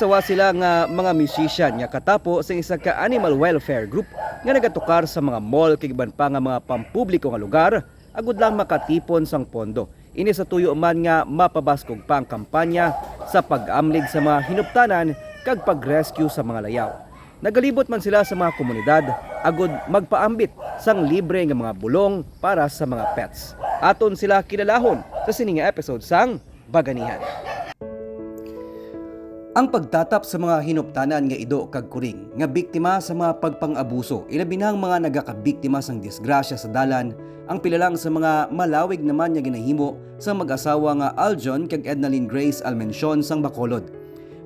Gisawa sila nga mga musician nga katapo sa isa ka animal welfare group nga nagatukar sa mga mall kay iban pa nga mga pampubliko nga lugar agud lang makatipon sang pondo. Ini sa tuyo man nga mapabaskog pa ang kampanya sa pag-amlig sa mga hinuptanan kag pag-rescue sa mga layaw. Nagalibot man sila sa mga komunidad agud magpaambit sang libre nga mga bulong para sa mga pets. Aton sila kilalahon sa sininga episode sang Baganihan. Ang pagtatap sa mga hinuptanan nga ido kag kuring nga biktima sa mga pagpang-abuso ilabi na ang mga nagakabiktima sang disgrasya sa dalan ang pilalang sa mga malawig naman nga ginahimo sa mag-asawa nga Aljon kag Ednaline Grace Almension sang Bacolod.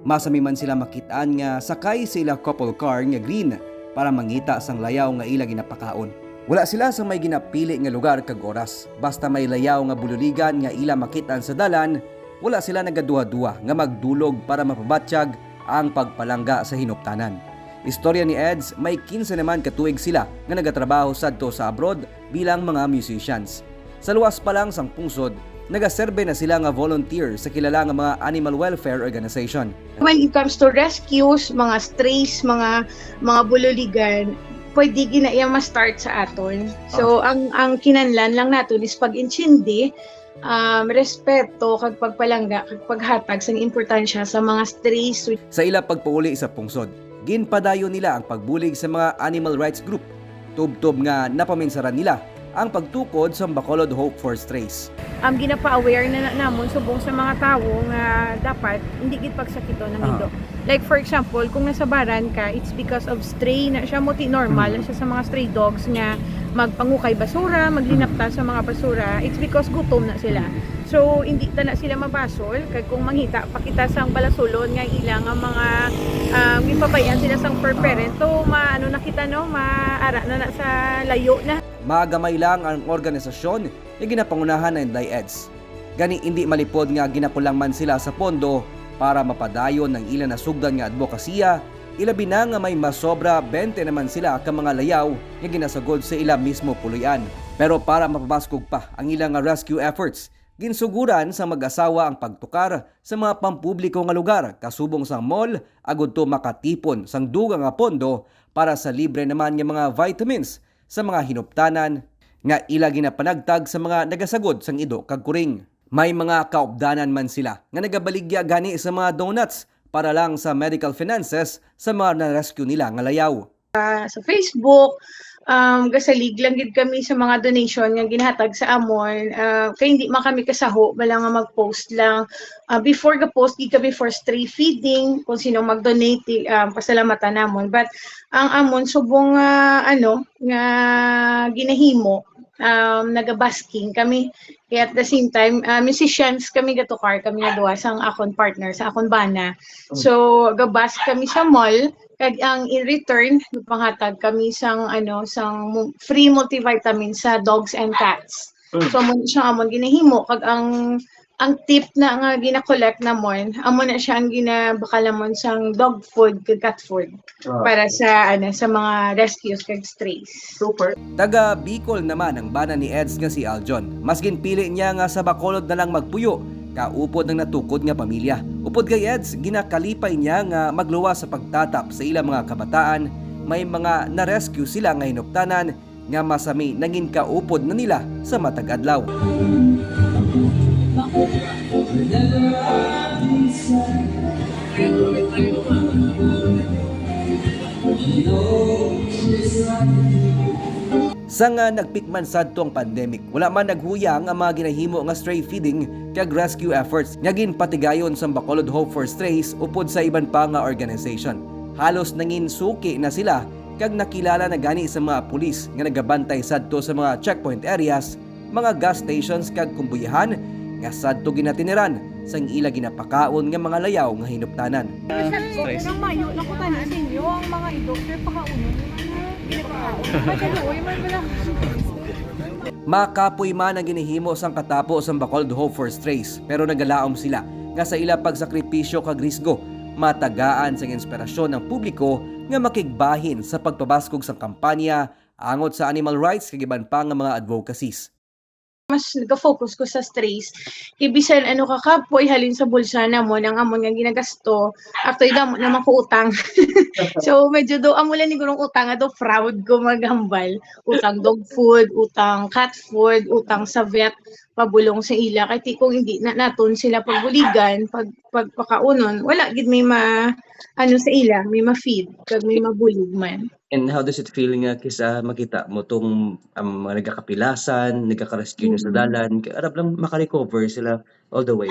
Masami man sila makitaan nga sakay sila couple car nga green para mangita sang layaw nga ila ginapakaon. Wala sila sa may ginapili nga lugar kag oras. Basta may layaw nga bululigan nga ila makitaan sa dalan, wala sila nagaduha-duha nga magdulog para mapabatsyag ang pagpalangga sa hinuptanan. Istorya ni Eds, may 15 naman katuig sila nga nagatrabaho sadto sa abroad bilang mga musicians. Sa luwas pa lang sang pungsod, nagaserbe na sila nga volunteer sa kilala nga mga animal welfare organization. When it comes to rescues, mga strays, mga mga bululigan, pwede gina iya ma-start sa aton. So ang ang kinanlan lang naton is pag-intindi, um, respeto kag pagpalangga kag paghatag sa importansya sa mga strays Sa ila pagpauli sa pungsod, ginpadayon nila ang pagbulig sa mga animal rights group. Tub-tub nga napaminsaran nila ang pagtukod sa Bacolod Hope for Strays. um, ginapa-aware na, na namon subong sa mga tawo nga dapat hindi gid pagsakito ng Ah. ido. Like for example, kung nasa baran ka, it's because of stray na siya moti normal Mm. siya sa mga stray dogs nga magpangukay basura, maglinapta sa mga basura. It's because gutom na sila. So hindi ta na sila mabasol kay kung manghita pakita sang balasulon nga ilang ang mga um, ipabayan sila sang per parent. So maano na kita no, maara na na sa layo na. Magamay lang ang organisasyon na ginapangunahan ng DIEDS. Gani hindi malipod nga ginakulang man sila sa pondo para mapadayon ng ilan na sugdan nga advokasya, ilabi na nga may masobra 20 naman sila ka mga layaw nga ginasagod sa ila mismo puluyan. Pero para mapabaskog pa ang ilang rescue efforts, ginsuguran sa mag-asawa ang pagtukar sa mga pampubliko nga lugar kasubong sa mall agud to makatipon sang dugang nga pondo para sa libre naman nga mga vitamins sa mga hinuptanan nga ila ginapanagtag sa mga nagasagod sang ido kag kuring. May mga kaupdanan man sila nga nagabaligya gani sa mga donuts para lang sa medical finances sa mga na-rescue nila nga layaw. sa Facebook. Um, gasalig lang gid kami sa mga donation nga ginahatag sa amon. Uh, kay hindi man kami kasaho, bala nga mag-post lang. Uh, before ga post gid kami for stray feeding kung sino mag-donate um, pasalamatan namon. But ang amon subong nga ano nga ginahimo um, naga-basking kami kaya at the same time uh, musicians kami gatukar kami nga duha sang akon partner sa akon bana so gabas kami sa mall kag ang in return panghatag kami sang ano sang free multivitamin sa dogs and cats. So mo siya amon ginahimo. Kag ang ang tip na nga gina-collect namon amo na siya ang ginabakalamon sang dog food kag cat food para sa ano sa mga rescues kag strays. Taga Bicol naman ang bana ni Eds nga si Aljon. Mas ginpili niya nga sa Bacolod na lang magpuyo kaupod ng natukod nga pamilya. Upod kay Eds, ginakalipay niya nga magluwas sa pagtatap sa ilang mga kabataan. May mga na-rescue sila nga hinuptanan nga masami nangin kaupod na nila sa matag adlaw. Sa nga nagpikman sadto ang pandemic, wala man naghuyang ang mga ginahimo nga stray feeding kag rescue efforts nga ginpatigayon sa Bacolod Hope for Strays upod sa iban pa nga organization. Halos nangin suki na sila kag nakilala na gani sa mga pulis nga nagabantay sadto sa mga checkpoint areas, mga gas stations kag kumbuyahan nga sadto ginatiniran sang ila ginapakaon nga mga layaw nga hinuptanan. Stress. Nang mayo, na sa ang mga pakaunon. Makapoy man ang ginihimo sang katapo sa Bacolod Hope for Strays pero nagalaom sila nga sa ila pagsakripisyo kag risgo matagaan sang inspirasyon ng publiko nga makigbahin sa pagpabaskog sang kampanya angot sa animal rights kag iban pa nga mga advocacies. Mas nagka-focus ko sa strays. Ibisan ano ka kapoy halin sa bulsa na mo nang amon nga ginagasto. After damo naman ko utang. so medyo do amo lang ni gurong utang ato proud ko maghambal. Utang dog food, utang cat food, utang sa vet pabulong sa ila. Kay kung hindi na naton sila pagbuligan pag pagpakaunon wala gid may ma ano sa ila may ma-feed kag may mabulig man. And how does it feel nga kisa makita mo tong um, mga nagkakapilasan, nagkaka-rescue nyo sa dalan, kaya arap lang makarecover sila all the way.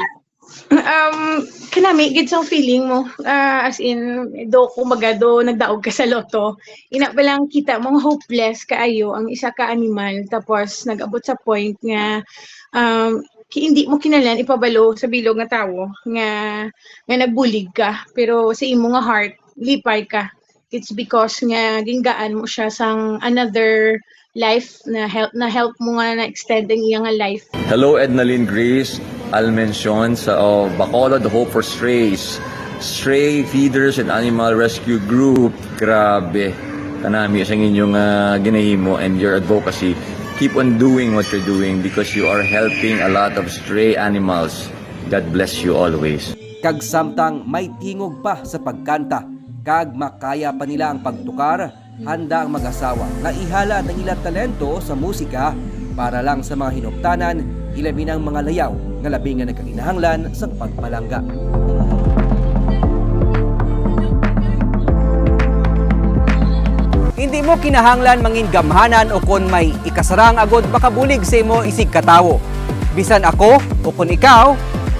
Um kanami gid sa feeling mo. Ah, as in do kumbaga do nagdaog ka sa loto. Ina pa lang kita mo hopeless kaayo ang isa ka animal tapos nag-abot sa point nga um ki- hindi mo kinalan ipabalo sa bilog nga tawo nga nga nagbulig ka. Pero sa imo nga heart lipay ka. It's because nga ginggaan mo siya sang another life na help na help mo nga na extend ang iyang nga life. Hello, Ednaline Grace. Sa oh, Bacolod Hope for Strays. Stray Feeders and Animal Rescue Group. Grabe. Kanami sa inyong uh, ginahimo and your advocacy. Keep on doing what you're doing because you are helping a lot of stray animals. God bless you always. Kag samtang may tingog pa sa pagkanta, kag makaya pa nila ang pagtukar, handa ang mag-asawa na ihala ng ilang talento sa musika para lang sa mga hinuptanan, ilabi ng mga layaw nga labi nga nagkaginahanglan sa pagpalangga. Hindi mo kinahanglan mangin gamhanan o kon may ikasarang agod makabulig sa imo isig katawo. Bisan ako o kon ikaw,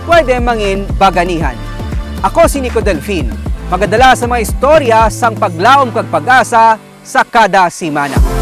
pwede mangin baganihan. Ako si Nico Delfin, magadala sa mga istorya sang paglaom kag pag-asa sa kada simana.